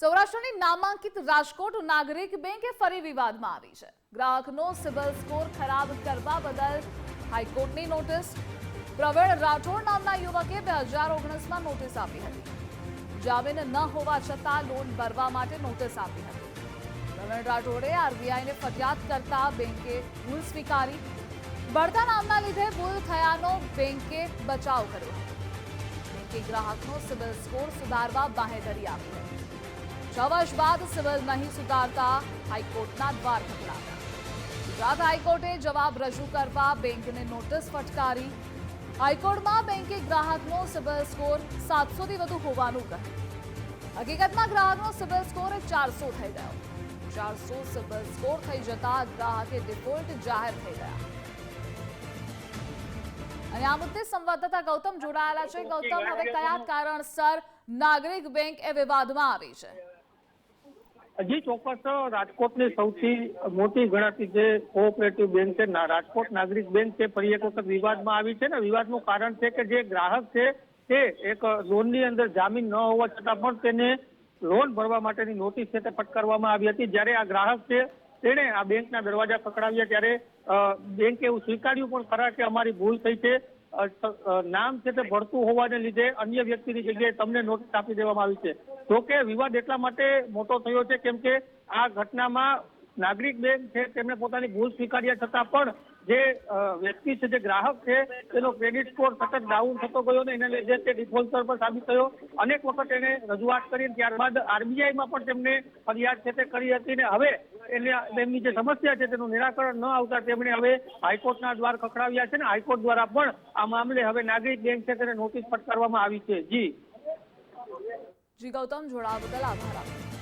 સૌરાષ્ટ્રની નામાંકિત રાજકોટ નાગરિક બેંકે ફરી વિવાદમાં આવી છે. ગ્રાહકનો સિવિલ સ્કોર ખરાબ કરવા બદલ હાઈકોર્ટની નોટિસ. પ્રવીણ રાઠોડ નામના યુવકે બે હજાર ઓગણીસમાં નોટિસ આપી હતી. જામીન ન હોવા છતાં લોન ભરવા માટે નોટિસ આપી હતી. પ્રવીણ રાઠોડે આરબીઆઈને ફરિયાદ કરતા બેંકે ભૂલ સ્વીકારી. બળતા નામના લીધે ભૂલ થયાનો બેંકે બચાવ કર્યો. બેંકે ગ્રાહકનો સિબિલ સ્કોર સુધારવા બાહેધરી આપી. હતી છ વર્ષ બાદ સિવિલ નહીં સુધારતા હાઈકોર્ટના દ્વાર ખખડાવ્યા ગુજરાત હાઈકોર્ટે જવાબ રજૂ કરવા બેંકને નોટિસ ફટકારી. હાઈકોર્ટમાં બેંકે ગ્રાહકનો સિબિલ સ્કોર સાતસોથી વધુ હોવાનું કહ્યું. હકીકતમાં ગ્રાહકનો સિબિલ સ્કોર ચારસો થઈ ગયો. ચારસો સિબિલ સ્કોર થઈ જતા ગ્રાહકે ડિફોલ્ટ જાહેર થઈ ગયા. અને આ મુદ્દે સંવાદદાતા ગૌતમ જોડાયેલા છે. ગૌતમ, હવે કયા કારણસર નાગરિક બેંક એ વિવાદમાં આવી છે? હજી ચોક્કસ રાજકોટની સૌથી મોટી ગણાતી જે કોઓપરેટિવ બેંક છે રાજકોટ નાગરિક બેંક છે, ફરી એક વખત વિવાદમાં આવી છે ને. વિવાદનું કારણ છે કે જે ગ્રાહક છે, તે એક લોનની અંદર જામીન ન હોવા છતાં પણ તેને લોન ભરવા માટેની નોટિસ છે તે ફટકારવામાં આવી હતી. જ્યારે આ ગ્રાહક છે, તેણે આ બેંકના દરવાજા પકડાવ્યા. ત્યારે બેંકે એવું સ્વીકાર્યું પણ ખરા કે અમારી ભૂલ થઈ છે. નામ છે તે ભરતું હોવાને લીધે અન્ય વ્યક્તિની જગ્યાએ તમને નોટિસ આપી દેવામાં આવી છે. જોકે વિવાદ એટલા માટે મોટો થયો છે કેમ કે આ ઘટનામાં નાગરિક બેંક છે તેમણે પોતાની ભૂલ સ્વીકાર્યા છતાં પણ જે વ્યક્તિ છે, જે ગ્રાહક છે, તેનો ક્રેડિટ સ્કોર સતત ડાઉન થતો ગયો ને એના લીધે તે ડિફોલ્ટર પર સાબિત થયો. અનેક વખત એને રજૂઆત કરી ત્યારબાદ આરબીઆઈમાં પણ તેમને ફરિયાદ છે તે કરી હતી ને હવે એને તેમની જે સમસ્યા છે તેનું નિરાકરણ ન આવતા તેમણે હવે હાઈકોર્ટના દ્વાર ખખડાવ્યા છે ને હાઈકોર્ટ દ્વારા પણ આ મામલે હવે નાગરિક બેંક છે તેને નોટિસ ફટકારવામાં આવી છે. જી. જી ગૌતમ જોડાવા બદલ આભાર આપનો